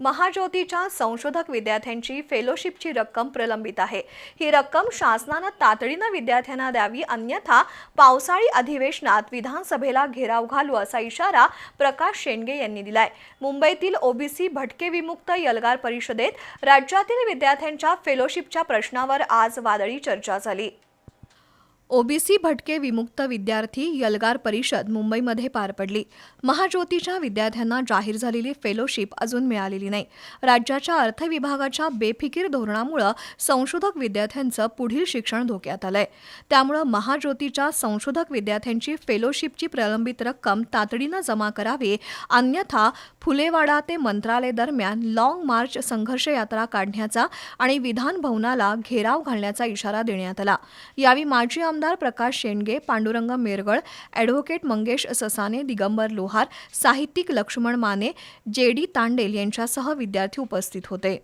महाज्योतीच्या संशोधक विद्यार्थ्यांची फेलोशिपची रक्कम प्रलंबित आहे. ही रक्कम शासनानं तातडीनं विद्यार्थ्यांना द्यावी अन्यथा पावसाळी अधिवेशनात विधानसभेला घेराव घालू असा इशारा प्रकाश शेंडगे यांनी दिलाय. मुंबईतील ओबीसी भटके विमुक्त यलगार परिषदेत राज्यातील विद्यार्थ्यांच्या फेलोशिपच्या प्रश्नावर आज वादळी चर्चा झाली. ओबीसी भटके विमुक्त विद्यार्थी यलगार परिषद मुंबईमध्ये पार पडली. महाज्योतीच्या विद्यार्थ्यांना जाहीर झालेली फेलोशिप अजून मिळालेली नाही. राज्याच्या अर्थविभागाच्या बेफिकीर धोरणामुळं संशोधक विद्यार्थ्यांचं पुढील शिक्षण धोक्यात आलंय. त्यामुळं महाज्योतीच्या संशोधक विद्यार्थ्यांची फेलोशिपची प्रलंबित रक्कम तातडीनं जमा करावी अन्यथा फुलेवाडा ते मंत्रालय दरम्यान लाँग मार्च संघर्ष यात्रा काढण्याचा आणि विधान भवनाला घेराव घालण्याचा इशारा देण्यात आला. यावेळी माजी आमदार प्रकाश शेंडगे पांडुरंग मेरगळ ॲडव्होकेट मंगेश ससाने दिगंबर लोहार साहित्यिक लक्ष्मण माने जे डी तांडेल यांच्यासह विद्यार्थी उपस्थित होते.